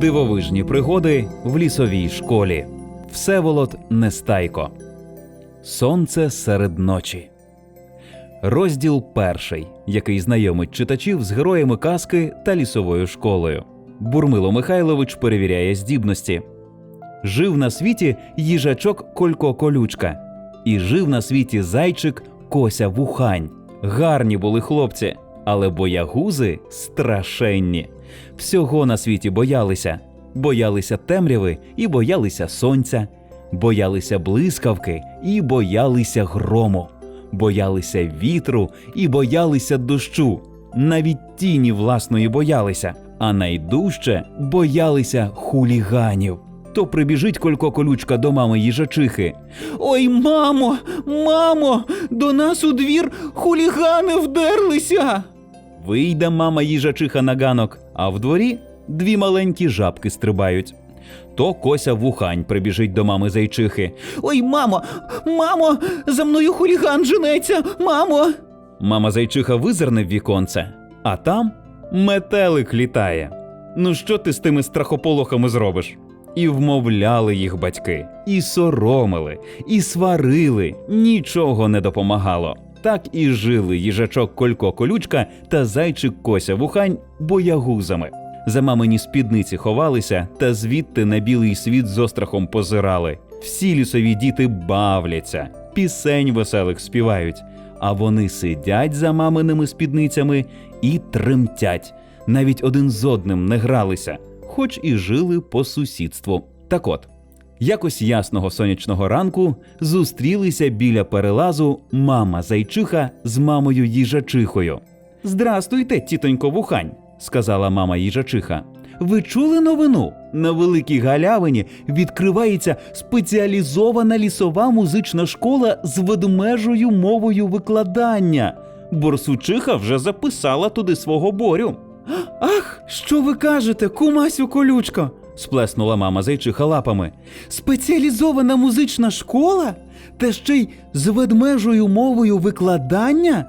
Дивовижні пригоди в лісовій школі. Всеволод Нестайко. Сонце серед ночі. Розділ перший, який знайомить читачів з героями казки та лісовою школою. Бурмило Михайлович перевіряє здібності. Жив на світі їжачок Колько Колючка, і жив на світі зайчик Кося Вухань. Гарні були хлопці, але боягузи страшенні. Всього на світі боялися. Боялися темряви і боялися сонця, боялися блискавки і боялися грому, боялися вітру і боялися дощу. Навіть тіні власної боялися, а найдужче боялися хуліганів. То прибіжить Колько Колючка до мами їжачихи. Ой, мамо, мамо, до нас у двір хулігани вдерлися. Вийде мама їжачиха на ганок, а в дворі дві маленькі жабки стрибають. То Кося вухань прибіжить до мами зайчихи. Ой, мамо, мамо, за мною хуліган женеться, мамо. Мама зайчиха визирне в віконце, а там метелик літає. Ну що ти з тими страхополохами зробиш? І вмовляли їх батьки, і соромили, і сварили, нічого не допомагало. Так і жили їжачок Колько Колючка та зайчик Кося Вухань боягузами. За мамині спідниці ховалися та звідти на білий світ з острахом позирали. Всі лісові діти бавляться, пісень веселих співають, а вони сидять за маминими спідницями і тремтять. Навіть один з одним не гралися, хоч і жили по сусідству. Так от, якось ясного сонячного ранку зустрілися біля перелазу мама зайчиха з мамою їжачихою. Здрастуйте, тітонько вухань, сказала мама їжачиха. Ви чули новину? На великій галявині відкривається спеціалізована лісова музична школа з ведмежою мовою викладання. Борсучиха вже записала туди свого борю. Ах, що ви кажете, кумасю колючко? Сплеснула мама зайчиха лапами. Спеціалізована музична школа? Та ще й з ведмежою мовою викладання?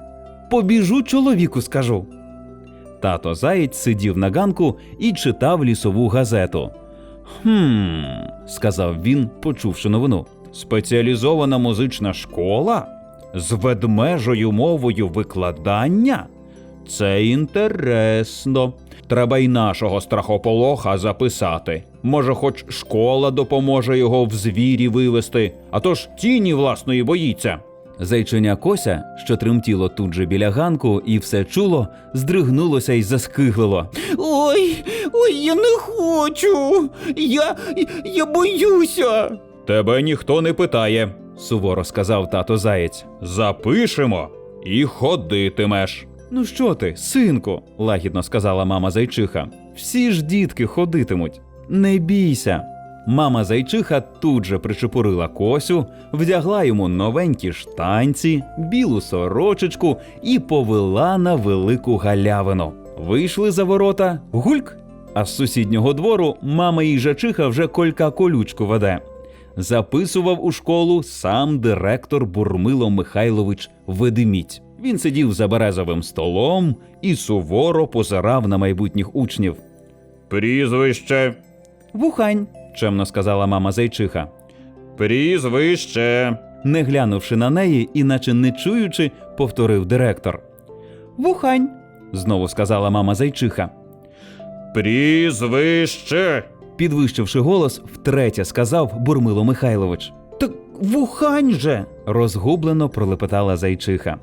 Побіжу чоловіку, скажу. Тато Заєць сидів на ганку і читав лісову газету. Хм, сказав він, почувши новину. Спеціалізована музична школа? З ведмежою мовою викладання? Це інтересно. Треба й нашого страхополоха записати. Може, хоч школа допоможе його в звірі вивести, а то ж тіні власної боїться. Зайчиня Кося, що тремтіло тут же біля ганку і все чуло, здригнулося й заскиглило. Ой, ой, я не хочу. Я, я боюся. Тебе ніхто не питає, суворо сказав тато заєць. Запишемо і ходитимеш. Ну що ти, синку, лагідно сказала мама зайчиха. Всі ж дітки ходитимуть. Не бійся. Мама зайчиха тут же причепурила косю, вдягла йому новенькі штанці, білу сорочечку і повела на велику галявину. Вийшли за ворота гульк. А з сусіднього двору мама їжачиха вже колька колючку веде. Записував у школу сам директор Бурмило Михайлович Ведемідь. Він сидів за березовим столом і суворо позирав на майбутніх учнів. Прізвище. Вухань, чемно сказала мама зайчиха. Прізвище. Не глянувши на неї, іначе не чуючи, повторив директор. Вухань, знову сказала мама зайчиха. Прізвище. Підвищивши голос, втретє сказав Бурмило Михайлович. Так вухань же. розгублено пролепетала зайчиха.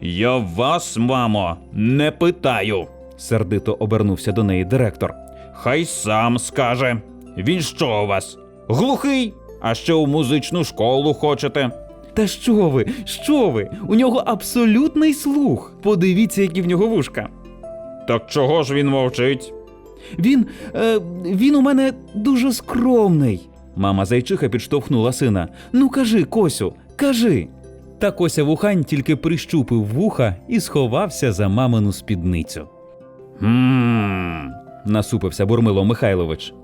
Я вас, мамо, не питаю, сердито обернувся до неї директор. Хай сам скаже. Він що у вас? Глухий? А ще у музичну школу хочете? Та що ви? Що ви? У нього абсолютний слух. Подивіться, які в нього вушка. Так чого ж він мовчить? Він. Е, він у мене дуже скромний. Мама зайчиха підштовхнула сина. Ну кажи, Косю, кажи. Та Кося вухань тільки прищупив вуха і сховався за мамину спідницю. Мм. насупився Бурмило Михайлович.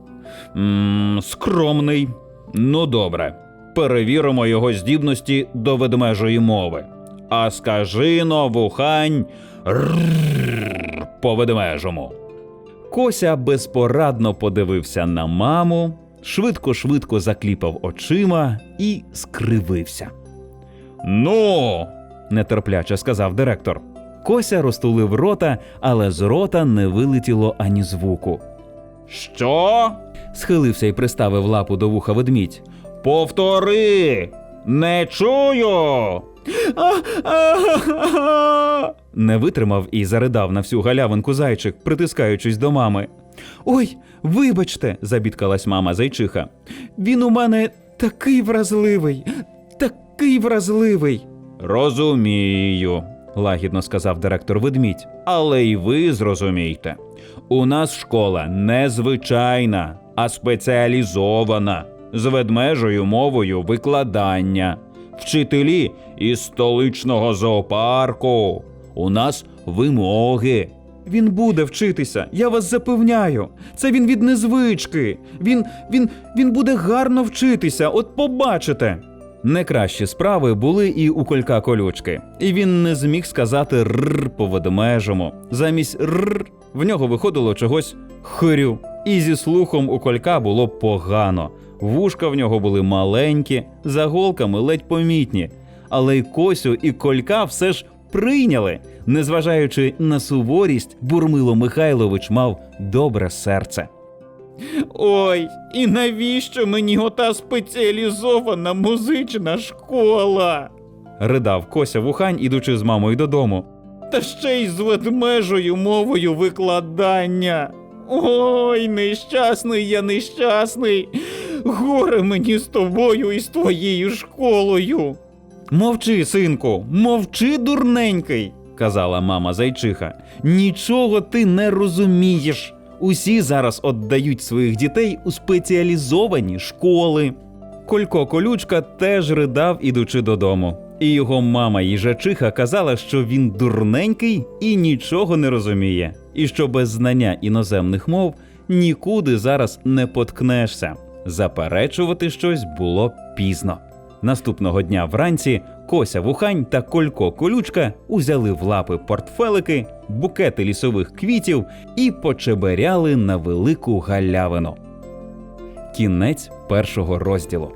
Скромний. Ну, добре. Перевіримо його здібності до ведмежої мови. А скажи но, вухань по ведмежому. Кося безпорадно подивився на маму, швидко-швидко закліпав очима і скривився. Ну, нетерпляче сказав директор. Кося розтулив рота, але з рота не вилетіло ані звуку. Що? схилився і приставив лапу до вуха ведмідь. Повтори! Не чую. Не витримав і заридав на всю галявинку зайчик, притискаючись до мами. Ой, вибачте, забідкалась мама зайчиха. Він у мене такий вразливий, такий вразливий. Розумію, лагідно сказав директор ведмідь. Але й ви зрозумійте. У нас школа не звичайна, а спеціалізована з ведмежою мовою викладання. Вчителі із столичного зоопарку. У нас вимоги. Він буде вчитися, я вас запевняю. Це він від незвички. Він, він, він буде гарно вчитися, от побачите. Не кращі справи були і у колька колючки, і він не зміг сказати рр по ведмежому. Замість рр в нього виходило чогось хирю. І зі слухом у колька було погано. Вушка в нього були маленькі, за голками ледь помітні. Але й Косю, і колька все ж прийняли. Незважаючи на суворість, Бурмило Михайлович мав добре серце. Ой, і навіщо мені ота спеціалізована музична школа? ридав Кося Вухань, ідучи з мамою додому. Та ще й з ведмежою мовою викладання. Ой, нещасний я нещасний. Горе мені з тобою і з твоєю школою. Мовчи, синку, мовчи, дурненький, казала мама зайчиха. Нічого ти не розумієш. Усі зараз віддають своїх дітей у спеціалізовані школи. Колько колючка теж ридав, ідучи додому. І його мама їжачиха казала, що він дурненький і нічого не розуміє, і що без знання іноземних мов нікуди зараз не поткнешся. Заперечувати щось було пізно. Наступного дня вранці Кося Вухань та Колько Колючка узяли в лапи портфелики, букети лісових квітів і почеберяли на велику галявину. Кінець першого розділу.